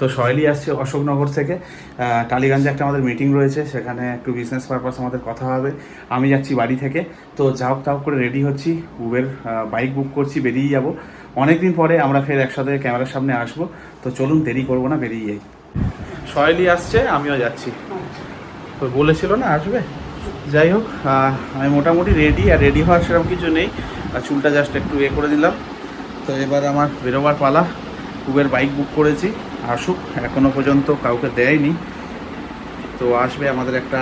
তো সয়েলি আসছে অশোকনগর থেকে। টালিগঞ্জে একটা আমাদের মিটিং রয়েছে, সেখানে একটু বিজনেস পারপাস আমাদের কথা হবে। আমি যাচ্ছি বাড়ি থেকে। তো যাও, তাও করে রেডি হচ্ছি। উবের বাইক বুক করছি বেরিয়ে যাব। অনেক দিন পরে আমরা ফের একসাথে ক্যামেরার সামনে আসব। তো চলুন, দেরি করব না বেরিয়ে যাই। সয়েলি আসছে, আমিও যাচ্ছি। তো বলেছিল না, আসবে? যাই হোক আমি মোটামুটি রেডি আর রেডি হওয়ার সেরকম কিছু নেই। চুলটা জাস্ট একটু এ করে দিলাম। তো এবার আমার বেরোবার পালা। উবের বাইক বুক করেছি। আসুক এখনও পর্যন্ত কাউকে দেয়নি। তো আসবে আমাদের একটা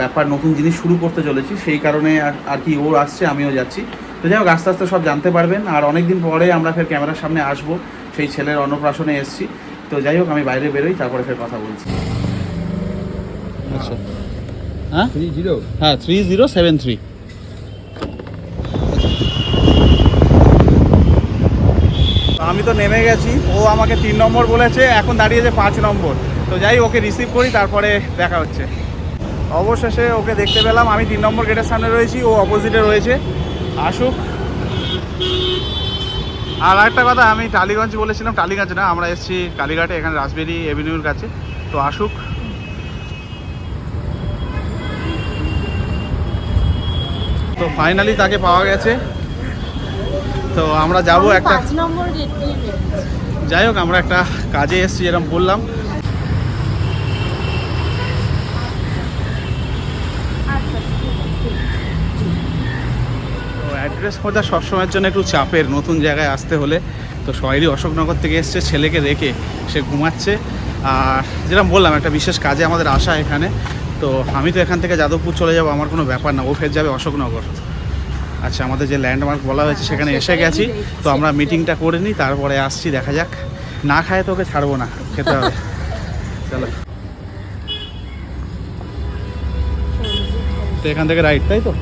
ব্যাপার নতুন জিনিস শুরু করতে চলেছি। সেই কারণে আর আর কি ও আসছে আমিও যাচ্ছি। তো যাই হোক আস্তে আস্তে সব জানতে পারবেন। আর অনেক দিন পরে আমরা ফের ক্যামেরার সামনে আসব। সেই ছেলের অন্নপ্রাশনে এসেছি। তো যাই হোক আমি বাইরে বেরোই তারপরে ফের কথা বলছি। আচ্ছা। হ্যাঁ? Three zero? হ্যাঁ থ্রি জিরো সেভেন থ্রি আমি তো নেমে গেছি। ও আমাকে তিন নম্বর বলেছে, এখন দাঁড়িয়েছে পাঁচ নম্বর। তো যাই ওকে রিসিভ করি, তারপরে দেখা হচ্ছে। অবশেষে ওকে দেখতে পেলাম, আমি তিন নম্বর গেটের সামনে রয়েছি, ও অপোজিটে রয়েছে। আসুক। আর একটা কথা, আমি টালিগঞ্জ বলেছিলাম, টালিগঞ্জ না, আমরা এসেছি কালীঘাটে, এখানে রাসবেরি এভিনিউর কাছে। তো আসুক। তো ফাইনালি তাকে পাওয়া গেছে। তো আমরা যাব একটা। যাই হোক আমরা একটা কাজে এসেছি এরকম বললাম। আচ্ছা, অ্যাড্রেস খোঁজা সবসময়ের জন্য একটু চাপের নতুন জায়গায় আসতে হলে। তো সয়েলি অশোকনগর থেকে এসছে ছেলেকে রেখে সে ঘুমাচ্ছে। আর যেরকম বললাম একটা বিশেষ কাজে আমাদের আসা এখানে। তো আমি তো এখান থেকে যাদবপুর চলে যাব আমার কোনো ব্যাপার না ও ফের যাবে অশোকনগর। আচ্ছা আমাদের যে ল্যান্ডমার্ক বলা হয়েছে সেখানে এসে গেছি। তো আমরা মিটিংটা করে নিই তারপরে আসছি দেখা যাক। না খায় তো ওকে ছাড়বো না খেতে হবে। চলো। তো এখান থেকে রাইট তাই তো?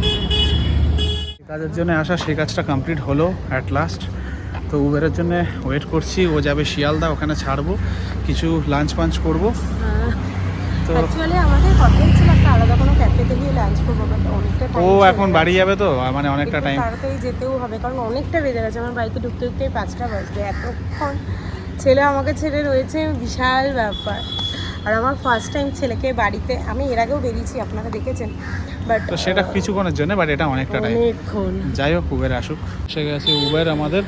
কাজের জন্য আসা সেই কাজটা কমপ্লিট হলো অ্যাট লাস্ট তো উবেরের জন্য ওয়েট করছি ও যাবে শিয়ালদা ওখানে ছাড়বো। কিছু লাঞ্চ পাঞ্চ করব। তো অ্যাকচুয়ালি আমাদের কথাই ছিল একটা আলাদা কোনো ক্যাফেতে গিয়ে লাঞ্চ করব বাট অনেকটা ও এখন বাড়ি যাবে তো? মানে অনেকটা টাইম তাড়াতাড়ি যেতেও হবে কারণ অনেকটা বেজে গেছে। আমার বাড়িতে ঢুকতে ঢুকতে পাঁচটা বাজবে। এতক্ষণ ছেলে আমাকে ছেড়ে রয়েছে বিশাল ব্যাপার। আর আমার ফার্স্ট টাইম ছেলেকে বাড়িতে আমি এর আগেও বেরিয়েছি আপনারা দেখেছেন। বাট তো সেটা কিছুক্ষণের জন্য বাট এটা অনেকটা টাইম অনেকক্ষণ। যাই হোক উবের আসুক। সে গেছে উবের আমাদের।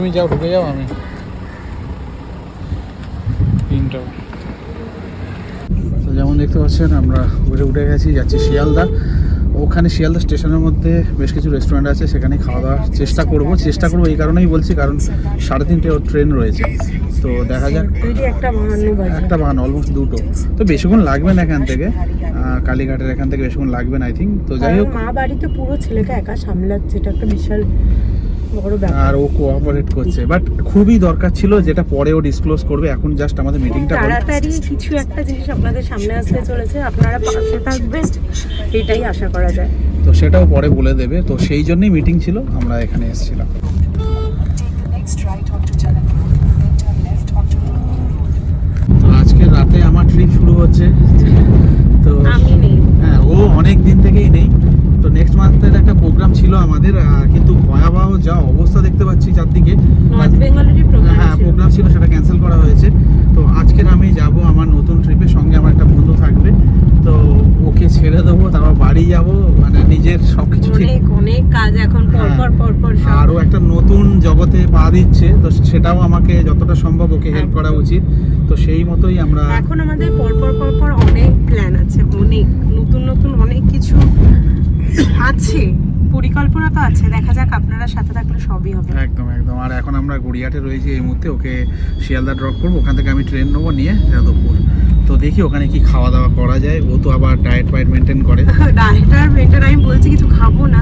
তুমি যাও ঢুকে যাও আমি। তিনটা। তো যেমন দেখতে পাচ্ছেন আমরা উবেরে উঠে গেছি যাচ্ছি শিয়ালদা। ওখানে শিয়ালদা স্টেশনের মধ্যে বেশ কিছু রেস্টুরেন্ট আছে সেখানে খাওয়া দাওয়ার চেষ্টা করব। চেষ্টা করব এই কারণেই বলছি কারণ সাড়ে তিনটে ওর ট্রেন রয়েছে। তো দেখা যাক একটা ভাঙানো বাজে। একটা বাহান অলমোস্ট দুটো। তো বেশিক্ষণ লাগবে না এখান থেকে। কালীঘাটের এখান থেকে বেশিক্ষণ লাগবে না আই থিঙ্ক তো যাই হোক। মা বাড়িতে পুরো ছেলেকে একা সামলাচ্ছে এটা একটা বিশাল আর ও কোঅপারেট করছে। বাট খুবই দরকার ছিল যেটা পরে ও ডিসক্লোজ করবে। এখন জাস্ট আমাদের মিটিংটা তাড়াতাড়ি কিছু একটা জিনিস আপনাদের সামনে আসতে চলেছে। আপনারা পাশে থাকবেন এটাই আশা করা যায়। তো সেটাও পরে বলে দেবে। তো সেই জন্যই মিটিং ছিল। আমরা এখানে এসেছিলাম Take the next right onto Janakpur, then turn left onto তো আজকে রাতে আমার ট্রিপ শুরু হচ্ছে তো আমি নেই হ্যাঁ ও অনেক দিন থেকেই নেই তো নেক্সট মান্থের একটা প্রোগ্রাম ছিল আমাদের আহ, কিন্তু ভয়াবহ যা অবস্থা দেখতে পাচ্ছি চারদিকে। হ্যাঁ প্রোগ্রাম ছিল সেটা ক্যান্সেল করা হয়েছে। তো আজকের আমি যাব আমার নতুন ট্রিপে সঙ্গে আমার একটা বন্ধু থাকবে। তো ওকে ছেড়ে দেবো তারপর বাড়ি যাব মানে নিজের সব কিছু অনেক অনেক কাজ এখন হ্যাঁ। পর পর পর আরও একটা নতুন জগতে পা দিচ্ছে তো সেটাও আমাকে যতটা সম্ভব ওকে হেল্প করা উচিত। তো সেই মতোই আমরা এখন আমাদের পর পর পর পর অনেক প্ল্যান আছে অনেক। নতুন নতুন অনেক কিছু আছে। পরিকল্পনা তো আছে দেখা যাক আপনারা সাথে থাকলে সবই হবে। একদম একদম। আর এখন আমরা গড়িয়াটে রয়েছি এই মুহূর্তে ওকে শিয়ালদা ড্রপ করব। ওখান থেকে আমি ট্রেন নেব নিয়ে যাদবপুর। তো দেখি ওখানে কি খাওয়া দাওয়া করা যায়। ও তো আবার ডায়েট ফায়েট মেনটেন করে। ডাক্তার মেন্টার আমি বলছি কিছু খাব না।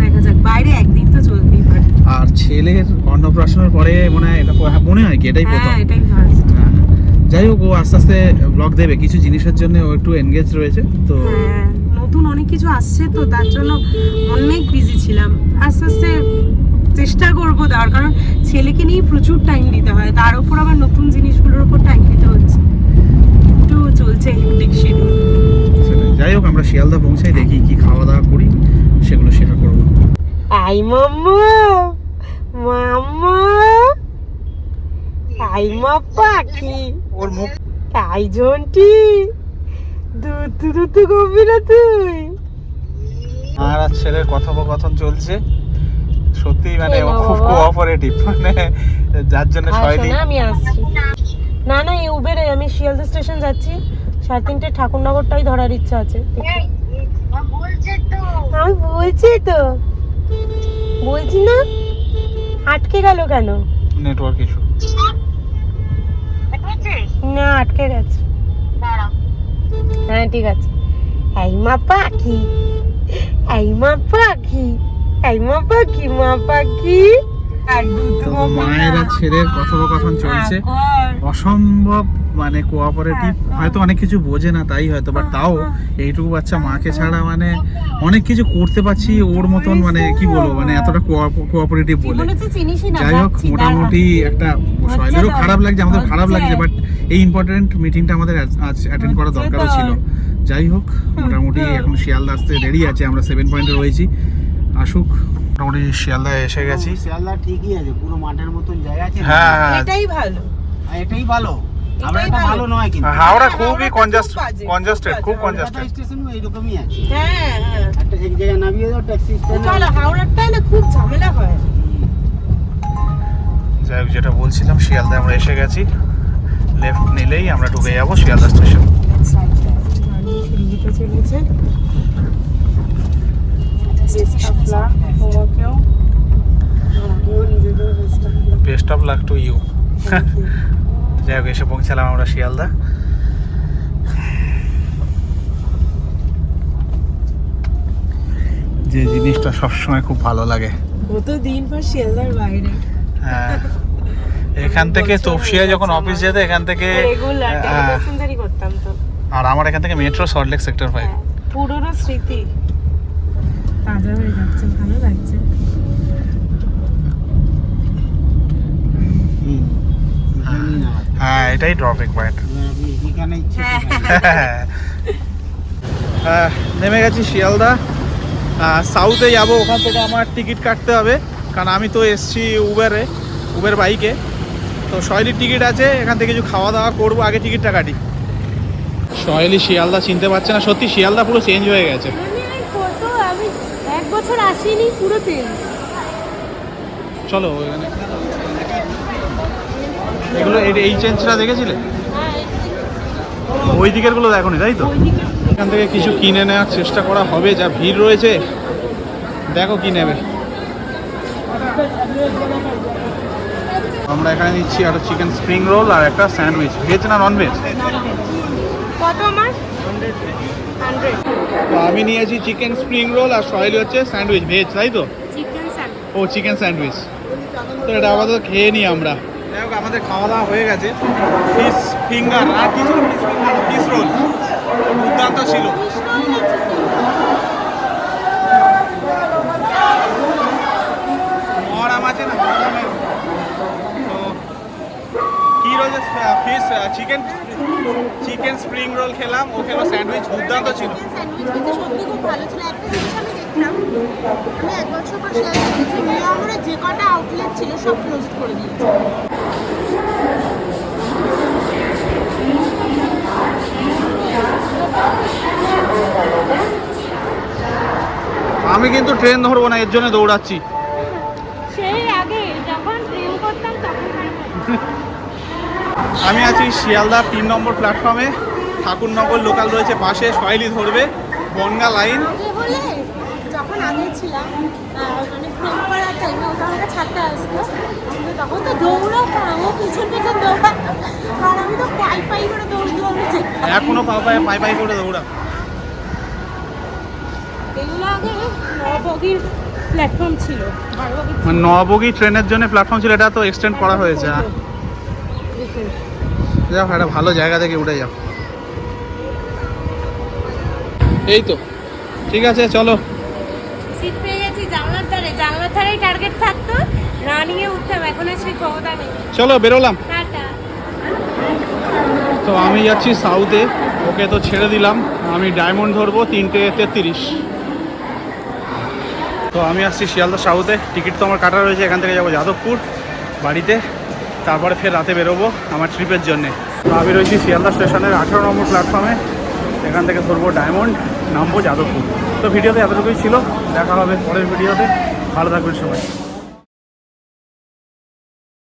দেখা যাক বাইরে একদিন তো চলতেই পারে। আর ছেলের অন্নপ্রাশনের পরে মনে হয় এটা হ্যাঁ, মনে হয় কি? এটাই প্রথম। হ্যাঁ এটাই ফার্স্ট হ্যাঁ। যাই হোক ও আস্তে আস্তে ব্লগ দেবে। কিছু জিনিসের জন্য ও একটু এনগেজ রয়েছে তো নতুন অনেক কিছু আসছে তো তার জন্য অনেক বিজি ছিলাম। আস্তে আস্তে চেষ্টা করব দেওয়ার কারণ ছেলেকে নিয়ে প্রচুর টাইম দিতে হয় তার উপর আবার নতুন জিনিসগুলোর উপর টাইম দিতে হচ্ছে। একটু চলছে হেক্টিক শিডিউল যাই হোক আমরা শিয়ালদা পৌঁছাই দেখি কি খাওয়া দাওয়া করি সেগুলো শেয়ার করব। I mamma! মাম্মা! আই মা পাখি! ওর মুখ আই জন্টি দুধ দুধ করবি না তুই আর আর ছেলের কথোপকথন চলছে। সত্যি মানে খুব। কোঅপারেটিভ মানে যার জন্য না আমি আসছি। না না এই উবেরে আমি শিয়ালদা স্টেশন যাচ্ছি। সাড়ে তিনটে ঠাকুরনগরটাই ধরার ইচ্ছা আছে। আমি বলছি তো। বলছি না? আটকে গেল কেন? নেটওয়ার্ক ইস্যু না আটকে গেছে। হ্যাঁ ঠিক আছে। এই মা পাখি এই মা পাখি এই মা পাখি মা পাখি। মায়েরা ছেলের কথোপকথন চলছে। অসম্ভব মানে কোঅপারেটিভ হয়তো অনেক কিছু বোঝে না তাই হয়তো বাট তাও এইটুকু বাচ্চা মাকে ছাড়া মানে অনেক কিছু করতে পারছি ওর মতন মানে কি বলব মানে এতটা কোঅপারেটিভ বলে। যাই হোক মোটামুটি একটা শৈলেরও খারাপ লাগছে আমাদের খারাপ লাগছে বাট এই ইম্পর্টেন্ট মিটিংটা আমাদের আজ- অ্যাটেন্ড করা দরকারও ছিল। যাই হোক মোটামুটি এখন শিয়ালদা আসতে রেডি আছে আমরা সেভেন পয়েন্টে রয়েছি। আসুক মোটামুটি শিয়ালদা এসে গেছি। শিয়ালদা ঠিকই আছে পুরো মাঠের মতন জায়গা আছে হ্যাঁ হ্যাঁ। এটাই ভালো। এটাই ভালো। আমরা ভালো। ভালো নয় হাওড়া খুবই কনজাস্টেড খুব কনজাস্টেড স্টেশনও এইরকমই আছে। হ্যাঁ হ্যাঁ। একটা এক জায়গায় নামিয়ে দাও ট্যাক্সি স্ট্যান্ড হাওড়ারটাই না খুব ঝামেলা হয়। যাই হোক যেটা বলছিলাম শিয়ালদা আমরা এসে গেছি। লেফট নিলেই আমরা ঢুকে যাব শিয়ালদা স্টেশন চলেছে best of luck to you যাই হোক এসে পৌঁছালাম আমরা শিয়ালদা। যে জিনিসটা সবসময় খুব ভালো লাগে। দিন পর শিয়ালদার বাইরে। হ্যাঁ। এখান থেকে তপসিয়া যখন অফিস। যেতে এখান থেকে হ্যাঁ, আর আমার এখান থেকে মেট্রো সল্টলেক সেক্টর ফাইভ হ্যাঁ, পুরোনো স্মৃতি। তাজা হয়ে যাচ্ছে ভালো লাগছে। হ্যাঁ এটাই ড্রপিং পয়েন্ট হ্যাঁ। নেমে গেছি শিয়ালদা। সাউথে যাব ওখান থেকে আমার টিকিট কাটতে হবে। কারণ আমি তো এসছি উবেরে উবের বাইকে তো শৈলীর টিকিট আছে এখান থেকে কিছু খাওয়া দাওয়া করব আগে টিকিটটা কাটি। শৈলী শিয়ালদা চিনতে পারছে না সত্যি শিয়ালদা পুরো চেঞ্জ হয়ে গেছে। এক বছর আসিনি পুরো চেঞ্জ চলো এখানে এগুলো এই- চেঞ্জটা দেখেছিলে? ওই দিকেরগুলো দেখো তাই তো? এখান থেকে কিছু কিনে নেওয়ার চেষ্টা করা হবে যা ভিড় রয়েছে। দেখো কি নেবে। আমরা এখানে নিচ্ছি একটা চিকেন স্প্রিং রোল আর একটা স্যান্ডউইচ ভেজ না নন ভেজ কত আমার? তো আমি নিয়েছি চিকেন স্প্রিং রোল আর সয়েল হচ্ছে স্যান্ডউইচ ভেজ তাই তো? ও চিকেন স্যান্ডউইচ তো এটা আপাতত খেয়ে নিই আমরা। যাই হোক, আমাদের খাওয়া দাওয়া হয়ে গেছে। ফিশ ফিঙ্গার আর কিছু ফিশ রোল দুর্দান্ত ছিল। মরাম আছে না মরামের কী রয়েছে fish chicken chicken spring roll খেলাম। ও খেলো স্যান্ডউইচ দুর্দান্ত ছিল। আমি এক বছর যে কটা আউটলেট ছিল সব ক্লোজ করে দিয়েছে। আমি কিন্তু ট্রেন ধরবো না এর জন্য দৌড়াচ্ছি। আমি আছি শিয়ালদা তিন নম্বর প্ল্যাটফর্মে ঠাকুরনগর লোকাল রয়েছে পাশে সয়েলি ধরবে বনগা লাইন যখন আগে ছিলাম পাই পাই করে এখনও পা পায়ে পাই পাই করে দৌড়া। মানে নবগি ট্রেনের জন্য প্ল্যাটফর্ম ছিল, এটা তো এক্সটেন্ড করা হয়েছে হ্যাঁ। যাও একটা ভালো জায়গা থেকে উঠে যাও। এই তো, ঠিক আছে, চলো সিট পেয়ে গেছি জানলার ধারে টার্গেট থাকতো। রানিংয়ে উঠতাম এখন সেই ক্ষমতা নেই। চলো বেরোলাম। টাটা। তো আমি যাচ্ছি সাউথে ওকে তো ছেড়ে দিলাম। আমি ডায়মন্ড ধরবো তিনটে তেত্রিশ। তো আমি আসছি শিয়ালদা সাউথে টিকিট তো আমার কাটা রয়েছে এখান থেকে যাব যাদবপুর বাড়িতে। তারপরে ফের রাতে বেরোবো আমার ট্রিপের জন্যে। তো আমি রয়েছি শিয়ালদা স্টেশনের আঠেরো নম্বর প্ল্যাটফর্মে এখান থেকে ধরবো ডায়মন্ড নামবো যাদবপুর। তো ভিডিওতে এতটুকুই ছিল। দেখা হবে পরের ভিডিওতে। ভালো থাকবেন সবাই।